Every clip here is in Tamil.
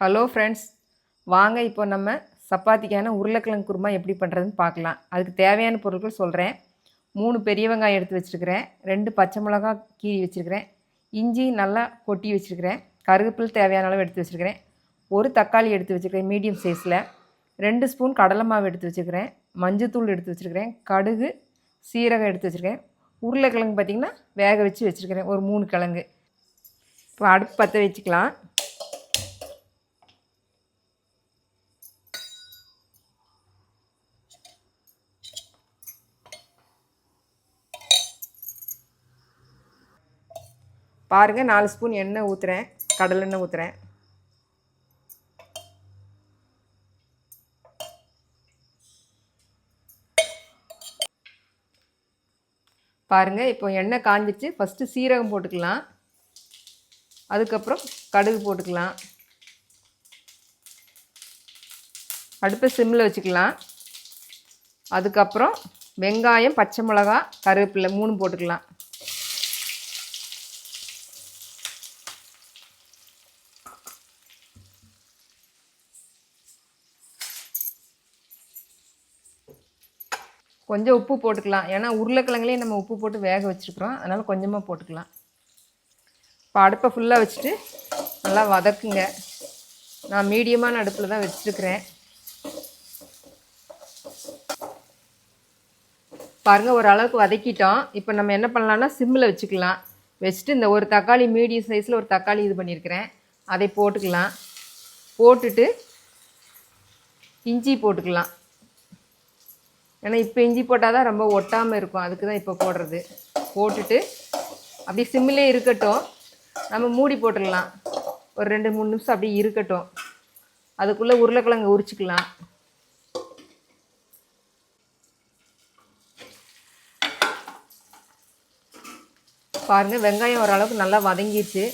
ஹலோ ஃப்ரெண்ட்ஸ் வாங்க இப்போ நம்ம சப்பாத்திக்கான உருளைக்கிழங்கு குருமா எப்படி பண்ணுறதுன்னு பார்க்கலாம். அதுக்கு தேவையான பொருட்கள் சொல்கிறேன் மூணு பெரிய வெங்காயம் எடுத்து வச்சுருக்கிறேன். ரெண்டு பச்சை மிளகா கீறி வச்சுருக்கிறேன். இஞ்சி நல்லா கொட்டி வச்சுருக்கிறேன். கருவேப்பில் தேவையான அளவு எடுத்து வச்சுருக்கிறேன். ஒரு தக்காளி எடுத்து வச்சுருக்கிறேன் மீடியம் சைஸில் ரெண்டு ஸ்பூன் கடலை மாவு எடுத்து வச்சுருக்கிறேன். மஞ்சத்தூள் எடுத்து வச்சுருக்கிறேன். கடுகு சீரகம் எடுத்து வச்சுருக்கேன் உருளைக்கிழங்கு பார்த்திங்கன்னா வேக வச்சு வச்சுருக்கிறேன். ஒரு மூணு கிழங்கு. இப்போ அடுப்பு பற்ற வச்சுக்கலாம். பாருங்கள் நாலு ஸ்பூன் எண்ணெய் ஊற்றுறேன் கடலெண்ணெய் ஊற்றுறேன் பாருங்கள் இப்போ எண்ணெய் காஞ்சிச்சு. ஃபஸ்ட்டு சீரகம் போட்டுக்கலாம். அதுக்கப்புறம் கடுகு போட்டுக்கலாம். அடுப்பை சிம்மில் வச்சுக்கலாம். அதுக்கப்புறம் வெங்காயம் பச்சை மிளகா கருவேப்பிலை மூணு போட்டுக்கலாம். கொஞ்சம் உப்பு போட்டுக்கலாம். ஏன்னா உருளைக்கிழங்குலேயும் நம்ம உப்பு போட்டு வேக வச்சுருக்குறோம். அதனால் கொஞ்சமாக போட்டுக்கலாம். இப்போ அடுப்பை ஃபுல்லாக வச்சுட்டு நல்லா வதக்குங்க. நான் மீடியமான அடுப்பில் தான் வச்சுருக்கிறேன். பாருங்கள் ஓரளவுக்கு வதக்கிட்டோம். இப்போ நம்ம என்ன பண்ணலான்னா சிம்மில் வச்சுக்கலாம். வச்சுட்டு இந்த ஒரு தக்காளி மீடியம் சைஸில் ஒரு தக்காளி இது பண்ணியிருக்கிறேன் அதை போட்டுக்கலாம். போட்டுட்டு இஞ்சி போட்டுக்கலாம். ஏன்னா இப்போ இஞ்சி போட்டால் தான் ரொம்ப ஒட்டாமல் இருக்கும். அதுக்கு தான் இப்போ போடுறது. போட்டுட்டு அப்படியே சிம்மிலே இருக்கட்டும். நம்ம மூடி போட்டுடலாம். ஒரு ரெண்டு மூணு நிமிஷம் அப்படியே இருக்கட்டும். அதுக்குள்ளே உருளைக்கிழங்கு உரிச்சிக்கலாம். பாருங்கள் வெங்காயம் ஓரளவுக்கு நல்லா வதங்கிடுச்சு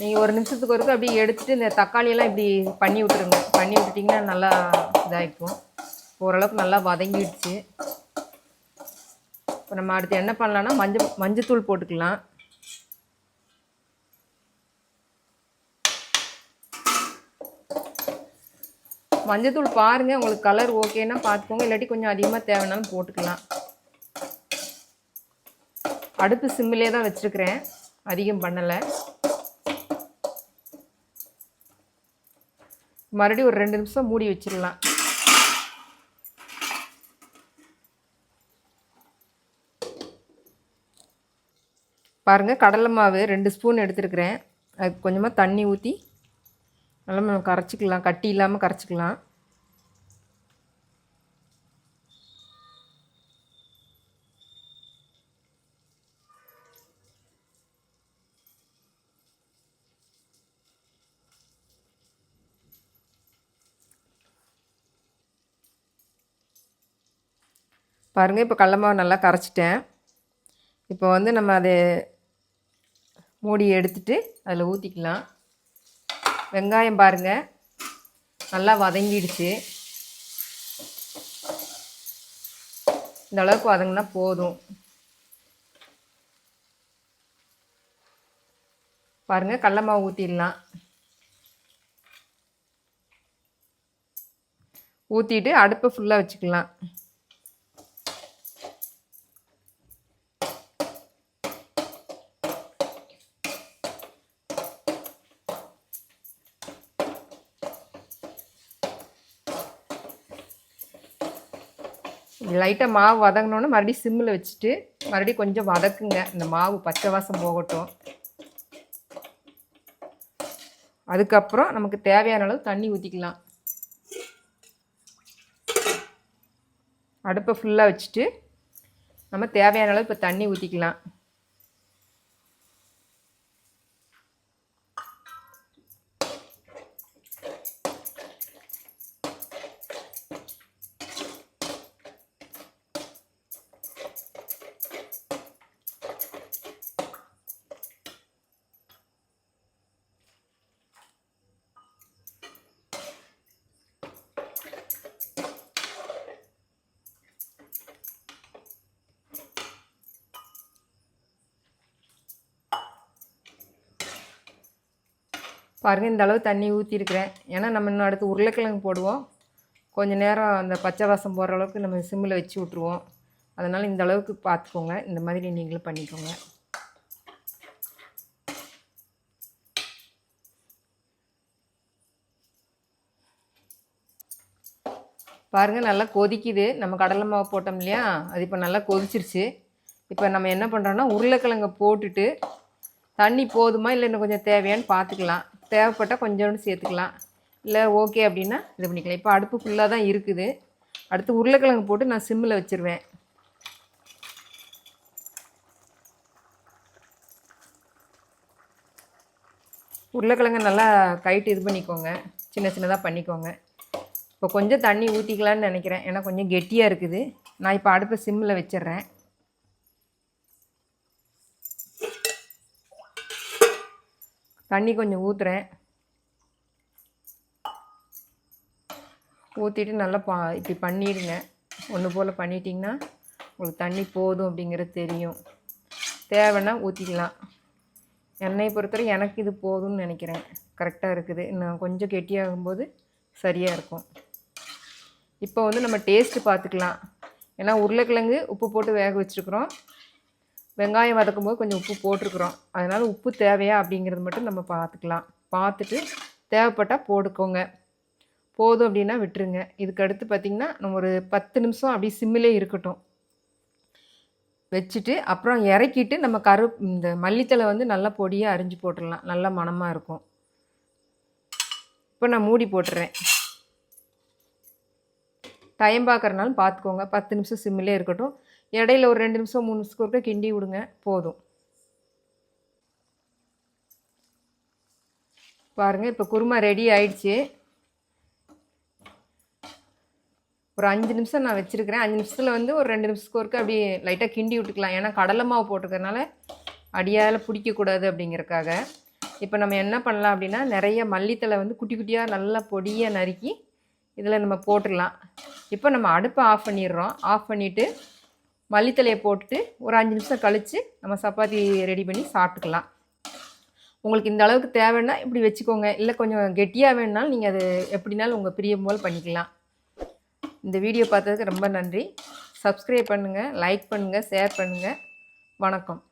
நீங்கள் ஒரு நிமிஷத்துக்கு ஒருக்க அப்படியே எடுத்துகிட்டு இந்த தக்காளியெல்லாம் இப்படி பண்ணி விட்டுருங்க. பண்ணி விட்டுட்டிங்கன்னா நல்லா இதாகிக்கும். ஓரளவுக்கு நல்லா வதங்கிடுச்சு. இப்போ நம்ம அடுத்து என்ன பண்ணலான்னா மஞ்சள் மஞ்சத்தூள் போட்டுக்கலாம். மஞ்சத்தூள் பாருங்கள் உங்களுக்கு கலர் ஓகேன்னா பார்த்துக்கோங்க. இல்லாட்டி கொஞ்சம் அதிகமாக தேவைனாலும் போட்டுக்கலாம். அடுப்பு சிம்மிலே தான் வச்சுருக்கிறேன். அதிகம் பண்ணலை. மறுபடியும் ஒரு ரெண்டு நிமிஷம் மூடி வச்சிடலாம். பாருங்கள் கடலை மாவு ரெண்டு ஸ்பூன் எடுத்துருக்கிறேன். அதுக்கு கொஞ்சமாக தண்ணி ஊற்றி நல்லா நம்ம கரைச்சிக்கலாம் கட்டி இல்லாமல் கரைச்சிக்கலாம். பாருங்கள் இப்போ கடலை மாவு நல்லா கரைச்சிட்டேன். இப்போ வந்து நம்ம அதை மூடியை எடுத்துட்டு அதில் ஊற்றிக்கலாம் வெங்காயம் பாருங்கள் நல்லா வதங்கிடுச்சு. இந்த அளவுக்கு வதங்கினா போதும். பாருங்கள் கடல மாவு ஊற்றிடலாம் ஊற்றிட்டு அடுப்பை ஃபுல்லாக வச்சுக்கலாம். லைட்டாக மாவு வதங்கினோன்னே மறுபடியும் சிம்மில் வச்சுட்டு மறுபடியும் கொஞ்சம் வதக்குங்க. இந்த மாவு பச்சை வாசம் போகட்டும். அதுக்கப்புறம் நமக்கு தேவையான அளவு தண்ணி ஊற்றிக்கலாம் அடுப்பை ஃபுல்லாக வச்சுட்டு நம்ம தேவையான அளவு இப்போ தண்ணி ஊற்றிக்கலாம் பாருங்கள் இந்த அளவு தண்ணி ஊற்றிருக்கிறேன் ஏன்னா நம்ம இன்னும் அடுத்து உருளைக்கிழங்கு போடுவோம். கொஞ்சம் நேரம் அந்த பச்சை வாசம் போகிற அளவுக்கு நம்ம சிம்மில் வச்சு விட்ருவோம் அதனால் இந்த அளவுக்கு பார்த்துக்கோங்க. இந்த மாதிரி நீங்களும் பண்ணிக்கோங்க. பாருங்கள் நல்லா கொதிக்குது. நம்ம கடலை மாவு போட்டோம் இல்லையா? அது இப்போ நல்லா கொதிச்சிருச்சு. இப்போ நம்ம என்ன பண்ணுறோன்னா உருளைக்கிழங்கை போட்டுட்டு தண்ணி போதுமா இல்லை இன்னும் கொஞ்சம் தேவையான்னு பார்த்துக்கலாம். தேவைப்பட்டால் கொஞ்சோண்டு சேர்த்துக்கலாம். இல்லை ஓகே அப்படின்னா இது பண்ணிக்கலாம். இப்போ அடுப்பு ஃபுல்லாக தான் இருக்குது. அடுத்து உருளைக்கிழங்கு போட்டு நான் சிம்மில் வச்சுருவேன். உருளைக்கிழங்கு நல்லா கைட்டு இது பண்ணிக்கோங்க. சின்ன சின்னதாக பண்ணிக்கோங்க. இப்போ கொஞ்சம் தண்ணி ஊற்றிக்கலான்னு நினைக்கிறேன். ஏன்னா கொஞ்சம் கெட்டியாக இருக்குது. நான் இப்போ அடுப்பை சிம்மில் வச்சிடுறேன். தண்ணி கொஞ்சம் ஊற்றுறேன் ஊற்றிட்டு நல்லா பா இப்படி பண்ணிடுங்க. ஒன்று போல் பண்ணிட்டிங்கன்னா உங்களுக்கு தண்ணி போதும் அப்படிங்கிறது தெரியும். தேவைன்னா ஊற்றிக்கலாம் எண்ணெயை பொறுத்தவரை எனக்கு இது போதும்னு நினைக்கிறேன். கரெக்டாக இருக்குது. இன்னும் கொஞ்சம் கெட்டியாகும்போது சரியாக இருக்கும். இப்போ வந்து நம்ம டேஸ்ட்டு பார்த்துக்கலாம். ஏன்னா உருளைக்கிழங்கு உப்பு போட்டு வேக வச்சுருக்குறோம். வெங்காயம் வதக்கும் போது கொஞ்சம் உப்பு போட்டிருக்குறோம். அதனால் உப்பு தேவையா அப்படிங்கிறது மட்டும் நம்ம பார்த்துக்கலாம். பார்த்துட்டு தேவைப்பட்டால் போட்டுக்கோங்க. போதும் அப்படின்னா விட்டுருங்க. இதுக்கு அடுத்து பார்த்திங்கன்னா நம்ம ஒரு பத்து நிமிஷம் அப்படி சிம்மிலே இருக்கட்டும். வச்சுட்டு அப்புறம் இறக்கிட்டு நம்ம கரு இந்த மல்லித்தலை வந்து நல்லா பொடியாக அரிஞ்சு போட்டுடலாம். நல்லா மணமாக இருக்கும். இப்போ நான் மூடி போட்டுறேன். டைம் பார்க்குறனாலும் பார்த்துக்கோங்க பத்து நிமிஷம் சிம்மிலே இருக்கட்டும். இடையில ஒரு ரெண்டு நிமிஷம் மூணு நிமிஷத்துக்கு ஒருக்க கிண்டி விடுங்க. போதும். பாருங்கள் இப்போ குருமா ரெடி ஆயிடுச்சு. ஒரு அஞ்சு நிமிஷம் நான் வச்சுருக்கிறேன். அஞ்சு நிமிஷத்தில் வந்து ஒரு ரெண்டு நிமிஷத்துக்கு ஒருக்க அப்படியே லைட்டாக கிண்டி விட்டுக்கலாம். ஏன்னா கடலை மாவு போட்டுக்கிறதுனால அடியால் பிடிக்கக்கூடாது அப்படிங்கிறக்காக இப்போ நம்ம என்ன பண்ணலாம் அப்படின்னா நிறைய மல்லித்தலை வந்து குட்டி குட்டியாக நல்லா பொடியாக நறுக்கி இதில் நம்ம போட்டுடலாம். இப்போ நம்ம அடுப்பை ஆஃப் பண்ணிடுறோம். ஆஃப் பண்ணிவிட்டு மல்லித்தலையை போட்டுட்டு ஒரு அஞ்சு நிமிஷம் கழித்து நம்ம சப்பாத்தி ரெடி பண்ணி சாப்பிட்டுக்கலாம். உங்களுக்கு இந்த அளவுக்கு தேவைன்னா இப்படி வச்சுக்கோங்க. இல்லை கொஞ்சம் கெட்டியாக வேணுனாலும் நீங்கள் அது எப்படினாலும் உங்கள் பிரியம் போல் பண்ணிக்கலாம். இந்த வீடியோ பார்த்ததுக்கு ரொம்ப நன்றி. சப்ஸ்கிரைப் பண்ணுங்கள் லைக் பண்ணுங்கள் ஷேர் பண்ணுங்கள் வணக்கம்.